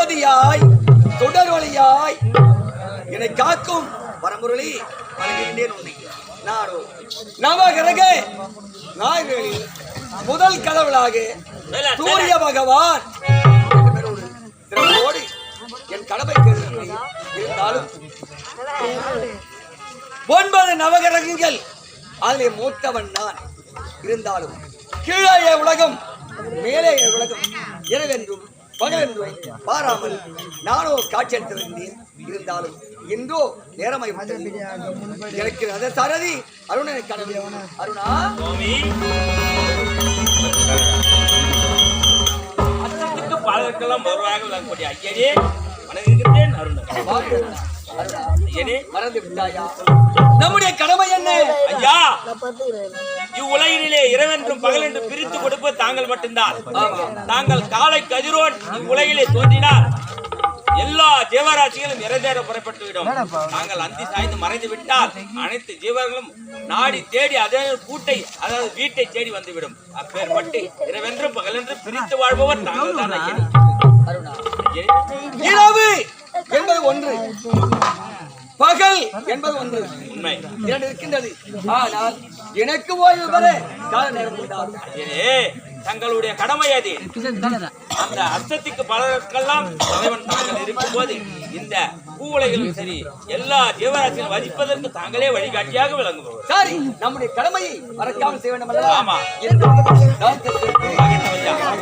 ஜோதியாய் தொடர் வழியாய் என்னை காக்கும் பரம்பொருளி வணங்குகின்றேன் நவகிரக நாய்களில் முதல் கடவுளாக சூரிய பகவான் என் கடமை இருந்தாலும் ஒன்பது நவகிரகங்கள் அதிலே மூத்தவன் நான் இருந்தாலும். கீழே உலகம் மேலே உலகம் இரவென்றும் பகவென்றும் பாராமல் நானோ காட்சியளித்திருந்தேன் இருந்தாலும் இன்றோ நேரமாய் எனக்கு அதை தரதி. அருணனை கடவுள். அருணா. பாலருக்கெல்லாம் வருவாங்க வணங்குகின்றேன் அருண் மறந்து விட்டாயா? நம்முடைய கடமை என்ன? ஐயா இவ்வுலகினிலே இரவென்றும் பகல் என்று பிரித்து கொடுப்பது தாங்கள் மட்டும்தான். தாங்கள் காலை கதிரோன் இவ்வுலகிலே தோன்றினார் எல்லா ஜீவராசிகளும் இறந்தேற புறப்பட்டு விடும் நாங்கள் அந்தி சாய்ந்து மறைந்து விட்டால் அனைத்து ஜீவர்களும் நாடி தேடி அதே கூட்டை அதாவது வீட்டை தேடி வந்துவிடும். அப்பேற்பட்டு இரவென்றும் பகலென்றும் பிரித்து வாழ்பவர் தாங்கள் தான். இரவு! என்பது ஒன்று. பகல் என்பது ஒன்று. உண்மை. இரண்டு இருக்கின்றது. ஆனால் எனக்கு ஓய்வு பெற கால நேரம் தங்களுடைய கடமை அது. அந்த அஸ்தத்துக்கு பலருக்கெல்லாம் தலைவன் தாங்கள் இருக்கும்போது இந்த பூவுலைகளும் சரி எல்லா ஜீவராசியும் வதிப்பதற்கு தாங்களே வழிகாட்டியாக விளங்குபவர். சரி நம்முடைய கடமையை மறக்காமல் செய்ய வேண்டும்? ஆமா.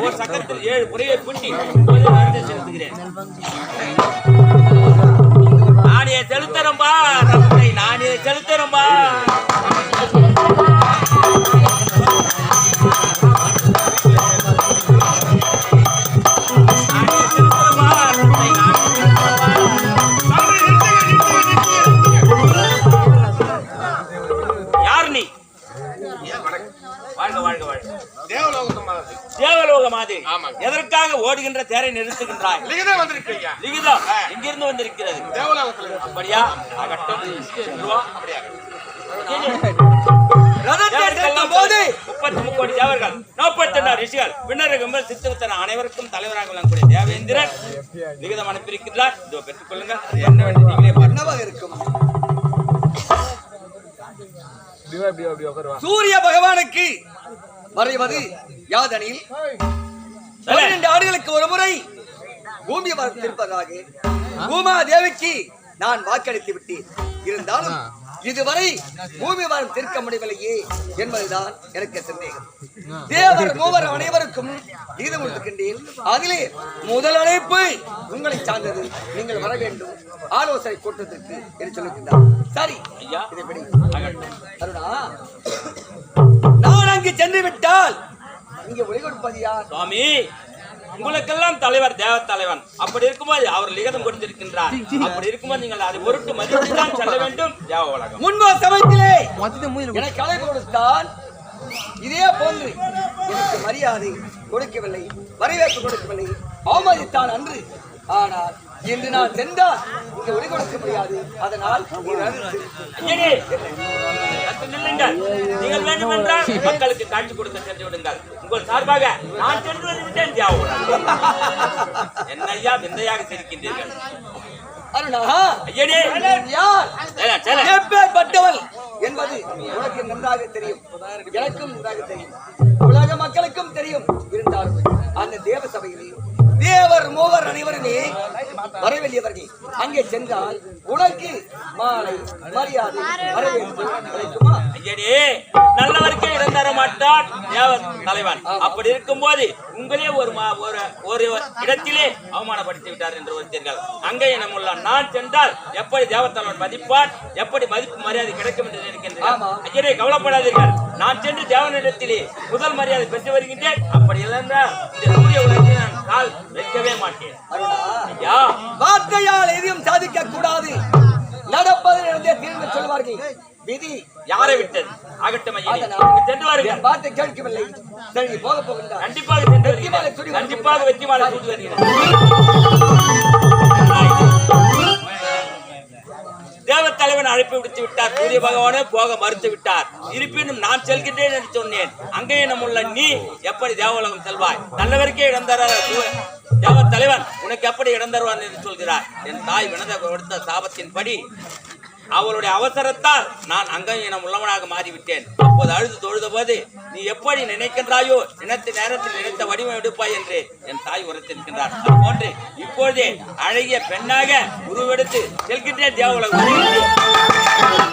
ஒரு சக்கரத்தில் ஏழு புறையை குண்டி செலுத்துகிறேன் தேவலோக மாதிரி. எதற்காக ஓடுகின்ற தேரை நிறுத்துகின்றாய்? லிகிதம் வந்திருக்கீங்க லிகிதம் எங்கிருந்து வந்திருக்கிறது? தேவலோகத்துல அப்படியா? ஆகட்டும். சொல்லுவா. ரதத்தை தேவர்கள் செலுத்தும் போது முப்பத்தி முக்கோடி தேவர்கள். நாற்பத்தி ரிஷிகள் விண்ணரகங்கள் சித்தவத்தன அனைவருக்கும் தலைவராக விளங்கக்கூடிய தேவேந்திரன் லிகிதம் அனுப்பியிருக்கிறார் இதோ நீங்களே என்னவாக இருக்கும் சூரிய பகவானுக்கு மறைவது யாதனில் பன்னிரண்டு ஆண்டுகளுக்கு ஒரு முறை பூமி வளர்த்திருப்பதாக பூமா தேவிக்கு நான் வாக்களித்து விட்டேன். இருந்தாலும் இதுவரை பூமி வரம் தீர்க்க முடியவில்லையே என்பதுதான் எனக்கு சந்தேகம். தேவர் மூவர் அனைவருக்கும் நீதி கொடுக்கின்றேன் அதிலே முதல் அழைப்பு உங்களை சார்ந்தது. நீங்கள் வர வேண்டும். ஆலோசனை கூட்டத்திற்கு என்று சொல்லுகின்றார் சரி ஐயா இதை அருணா நான் அங்கு சென்று விட்டால் இங்கே ஒளி சுவாமி உங்களுக்கெல்லாம் தலைவர் தேவ தலைவன் அப்படி இருக்கும்போது அவர் லிகதம் கொடுத்திருக்கின்றார். அப்படி இருக்கும்போது நீங்கள் அதை பொருட்டு மதித்து தான் செல்ல வேண்டும். தேவ உலகம். முன்பு சமயத்திலே எனக்கு அழைப்பு கொடுத்தான். இதே போன்று எனக்கு மரியாதை கொடுக்கவில்லை வரவேற்பு கொடுக்கவில்லை. அவமதித்தான் அன்று. ஆனால் இன்று நான் சென்றால் இங்கே ஒளி கொடுக்க முடியாது அதனால் நீ ரசித்து ஐயனே, சற்று நில்லுங்கள். நீங்கள் வேண்டுமென்றால் மக்களுக்கு காட்சி கொடுக்க சென்று விடுங்கள் உங்கள் சார்பாக நான் சென்று வந்து விட்டேன் தேவ உலகம். என்ன ஐயா விந்தையாக சிரிக்கின்றீர்கள் அருணா ஐயனே யார் செல்ல, செல்ல. எப்பேற்பட்டவள் என்பது உனக்கு நன்றாக தெரியும் எனக்கும் நன்றாக தெரியும் உலக மக்களுக்கும் தெரியும் இருந்தாலும் அந்த தேவ சபையிலே தேவர் மூவர் அனைவருமே வர வேண்டியவர்கள் அங்கே சென்றால் உனக்கு மாலை மரியாதை வரவேற்பு. கிடைக்குமா நல்லவருக்கே இடம் தர மாட்டான் தலைவன். அப்படி இருக்கும்போது உங்களே ஒரு ஒரு இடத்திலே அவமானப்படுத்தி விட்டார் என்று வருத்தீர்கள் அங்கே நம்முள்ள நான் சென்றால் எப்படி தேவத்தலைவன் மதிப்பான்? எப்படி மதிப்பு மரியாதை கிடைக்கும் என்று நினைக்கின்றேன். ஐயனே கவலைப்படாதீர்கள். நான் சென்று தேவனிடத்திலே முதல் மரியாதை பெற்று வருகின்றேன். அப்படி இல்லைன்னா இந்த சூரிய நான் கால் வைக்கவே மாட்டேன். வார்த்தையால் எதையும் சாதிக்க கூடாது நடப்பது நடந்தே தீர்ந்து சொல்வார்கள். விதி. யாரை விட்டது? ஆகட்டும் சென்று வாருங்கள். என் வார்த்தை கேட்கவில்லை. சரி போக போகின்றார் கண்டிப்பாக. கண்டிப்பாக வெற்றி மாலை அழைப்பு விடுத்து விட்டார். சூரிய பகவானே போக மறுத்து விட்டார். இருப்பினும் நான் செல்கின்றேன் என்று சொன்னேன். அங்கே நம்முள்ள நீ எப்படி தேவலோகம் செல்வாய்? நல்லவருக்கே இடம் தர தேவ தலைவன் உனக்கு எப்படி இடம் தருவான் என்று சொல்கிறார். என் தாய் வினத கொடுத்த சாபத்தின்படி அவளுடைய அவசரத்தால் நான் அங்கீனம் உள்ளவனாக மாறிவிட்டேன். அப்போது அழுது தொழுத போது நீ எப்படி நினைக்கின்றாயோ நினைத்த நேரத்தில் நினைத்த வடிவம் எடுப்பாய் என்று என் தாய் உரைத்திருக்கின்றார் போன்று இப்பொழுதே அழகிய பெண்ணாக உருவெடுத்து செல்கின்றேன் தேவலகம்